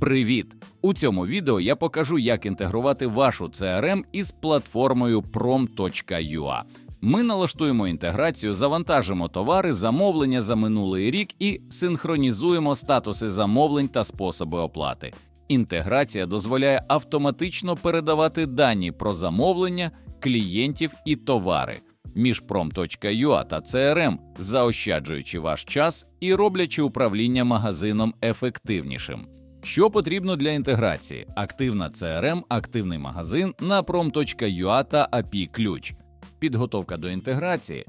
Привіт! У цьому відео я покажу, як інтегрувати вашу CRM із платформою prom.ua. Ми налаштуємо інтеграцію, завантажимо товари, замовлення за минулий рік і синхронізуємо статуси замовлень та способи оплати. Інтеграція дозволяє автоматично передавати дані про замовлення, клієнтів і товари між prom.ua та CRM, заощаджуючи ваш час і роблячи управління магазином ефективнішим. Що потрібно для інтеграції? Активна CRM, активний магазин на prom.ua та API ключ. Підготовка до інтеграції.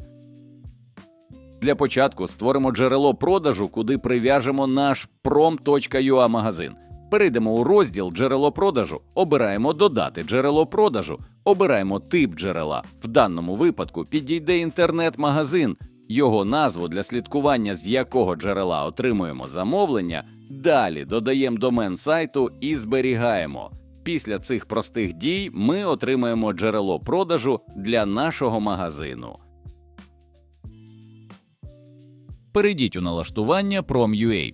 Для початку створимо джерело продажу, куди прив'яжемо наш prom.ua магазин. Перейдемо у розділ джерело продажу, обираємо додати джерело продажу, обираємо тип джерела. В даному випадку підійде інтернет-магазин, його назву для слідкування, з якого джерела отримуємо замовлення. Далі додаємо домен сайту і зберігаємо. Після цих простих дій ми отримаємо джерело продажу для нашого магазину. Перейдіть у налаштування Prom.ua.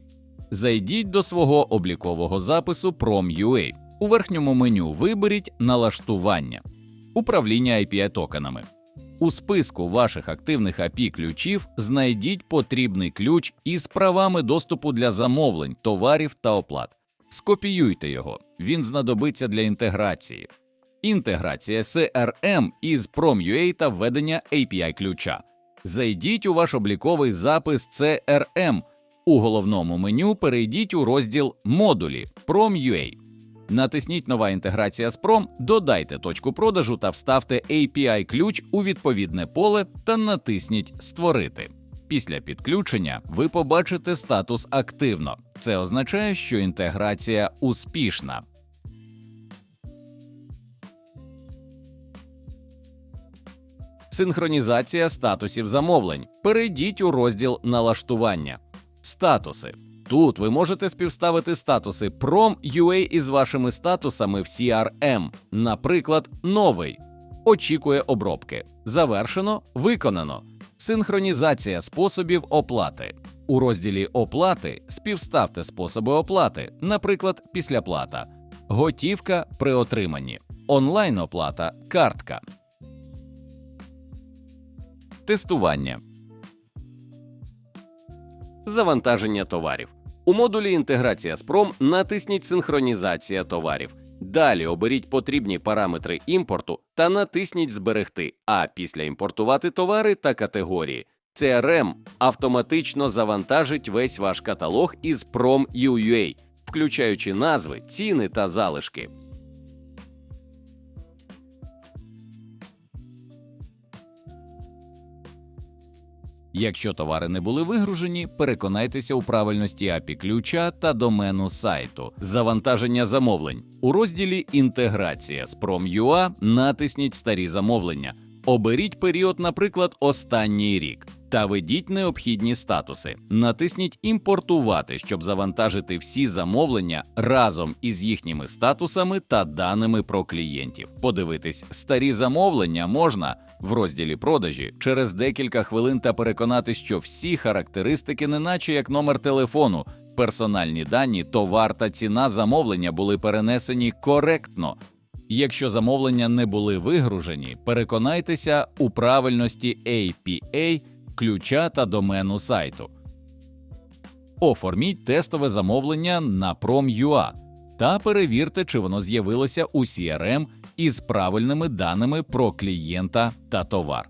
Зайдіть до свого облікового запису Prom.ua. У верхньому меню виберіть Налаштування, управління API токенами. У списку ваших активних API ключів знайдіть потрібний ключ із правами доступу для замовлень, товарів та оплат. Скопіюйте його, він знадобиться для інтеграції. Інтеграція CRM із Prom.ua та введення API ключа. Зайдіть у ваш обліковий запис CRM. У головному меню перейдіть у розділ Модулі Prom.ua. Натисніть Нова інтеграція з Prom, додайте точку продажу та вставте API ключ у відповідне поле та натисніть Створити. Після підключення ви побачите статус активно. Це означає, що інтеграція успішна. Синхронізація статусів замовлень. Перейдіть у розділ Налаштування. Статуси. Тут ви можете співставити статуси Prom.ua із вашими статусами в CRM. Наприклад, новий очікує обробки. Завершено, виконано. Синхронізація способів оплати. У розділі Оплати співставте способи оплати, наприклад, післяплата, готівка при отриманні, онлайн оплата, картка. Тестування. Завантаження товарів. У модулі Інтеграція з натисніть Синхронізація товарів. Далі оберіть потрібні параметри імпорту та натисніть Зберегти, а після імпортувати товари та категорії. CRM автоматично завантажить весь ваш каталог із Prom.ua, включаючи назви, ціни та залишки. Якщо товари не були вигружені, переконайтеся у правильності API ключа та домену сайту. Завантаження замовлень у розділі Інтеграція з Prom.ua натисніть старі замовлення. Оберіть період, наприклад, останній рік, та введіть необхідні статуси. Натисніть Імпортувати, щоб завантажити всі замовлення разом із їхніми статусами та даними про клієнтів. Подивитись старі замовлення можна в розділі продажі через декілька хвилин та переконатись, що всі характеристики, неначе як номер телефону, персональні дані, товар та ціна замовлення були перенесені коректно. Якщо замовлення не були вигружені, переконайтеся у правильності APA, ключа та домену сайту. Оформіть тестове замовлення на Prom.ua та перевірте, чи воно з'явилося у CRM із правильними даними про клієнта та товар.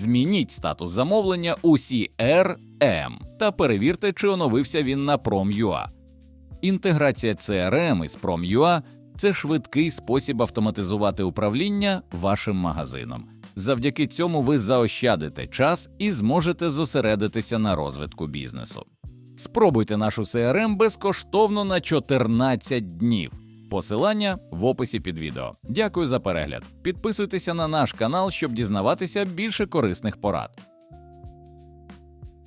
Змініть статус замовлення у CRM та перевірте, чи оновився він на Prom.ua. Інтеграція CRM із Prom.ua – це швидкий спосіб автоматизувати управління вашим магазином. Завдяки цьому ви заощадите час і зможете зосередитися на розвитку бізнесу. Спробуйте нашу CRM безкоштовно на 14 днів. Посилання в описі під відео. Дякую за перегляд. Підписуйтеся на наш канал, щоб дізнаватися більше корисних порад.